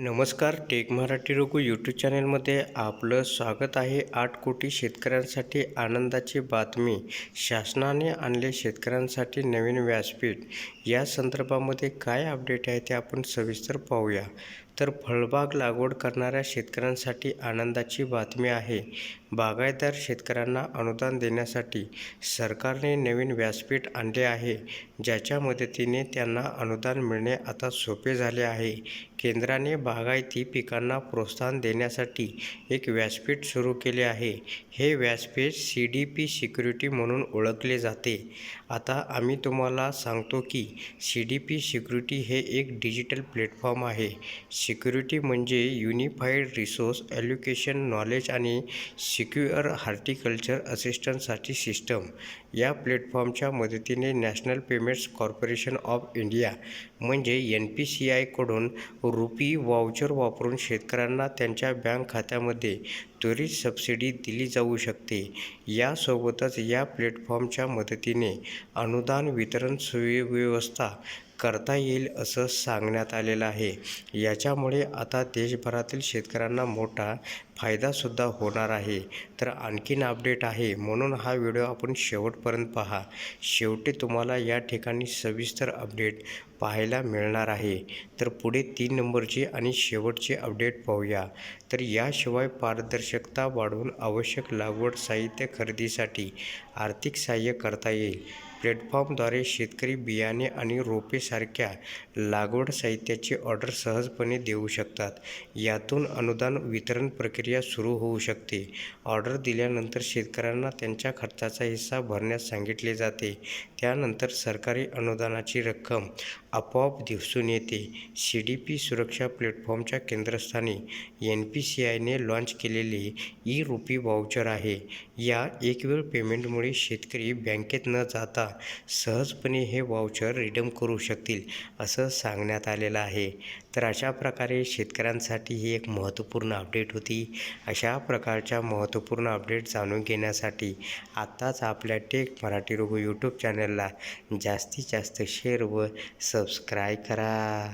नमस्कार take Marathi Raghu YouTube चॅनलमध्ये आपलं स्वागत आहे. आठ कोटी शेतकऱ्यांसाठी आनंदाची बातमी. शासनाने आणले शेतकऱ्यांसाठी नवीन व्यासपीठ. या संदर्भामध्ये काय अपडेट आहे ते आपण सविस्तर पाहूया. तर फळबाग लागवड करणाऱ्या शेतकऱ्यांसाठी आनंदाची बातमी आहे. बागायतदार शेतकऱ्यांना अनुदान देण्यासाठी सरकारने नवीन व्यासपीठ आणले आहे. ज्याच्या मदतीने त्यांना अनुदान मिळणे आता सोपे झाले आहे. केंद्राने बागायती पिकांना प्रोत्साहन देण्यासाठी एक व्यासपीठ सुरू केले आहे. हे व्यासपीठ सी डी पी सिक्युरिटी म्हणून ओळखले जाते. आता आम्ही तुम्हाला सांगतो की सी डी पी सिक्युरिटी हे एक डिजिटल प्लॅटफॉर्म आहे. सिक्युरिटी म्हणजे युनिफाईड रिसोर्स ॲल्युकेशन नॉलेज आणि सिक्युअर हार्टिकल्चर असिस्टंटसाठी सिस्टम. या प्लॅटफॉर्मच्या मदतीने national payments corporation of India म्हणजे एन पी सी आयकडून रुपी व्हाउचर वापरून शेतकऱ्यांना त्यांच्या बँक खात्यामध्ये त्वरित सबसिडी दिली जाऊ शकते. यासोबतच या प्लॅटफॉर्मच्या मदतीने अनुदान वितरण सुव्यवस्था करता येईल असं सांगण्यात आलेलं आहे. याच्यामुळे आता देशभरातील शेतकऱ्यांना मोठा फायदासुद्धा होणार आहे. तर आणखीन अपडेट आहे. म्हणून हा व्हिडिओ आपण शेवटपर्यंत पहा. शेवटी तुम्हाला या ठिकाणी सविस्तर अपडेट पाहायला मिळणार आहे. तर पुढे तीन नंबरची आणि शेवटची अपडेट पाहूया. तर याशिवाय पारदर्शकता वाढवून आवश्यक लागवड साहित्य खरेदीसाठी आर्थिक सहाय्य करता येईल. प्लॅटफॉर्मद्वारे शेतकरी बियाणे आणि रोपेसारख्या लागवड साहित्याची ऑर्डर सहजपणे देऊ शकतात. यातून अनुदान वितरण प्रक्रिया सुरू होऊ शकते. ऑर्डर दिल्यानंतर शेतकऱ्यांना त्यांच्या खर्चाचा हिस्सा भरण्यास सांगितले जाते. त्यानंतर सरकारी अनुदानाची रक्कम आपोआप दिसून येते. सी डी पी सुरक्षा प्लॅटफॉर्मच्या केंद्रस्थानी एन पी सी आयने लॉन्च केलेले ई रुपी वाउचर आहे. या एकवेळ पेमेंटमुळे शेतकरी बँकेत न जाता सहजपणे हे वाउचर रिडम करू शकतील असं सांगण्यात आलेलं आहे. तर अशा प्रकारे शेतकऱ्यांसाठी ही एक महत्त्वपूर्ण अपडेट होती. अशा प्रकारच्या महत्त्वपूर्ण अपडेट जाणून घेण्यासाठी आत्ताच आपल्या टेक मराठी रोगो यूट्यूब चॅनलला जास्तीत जास्त शेअर व सबस्क्राईब करा.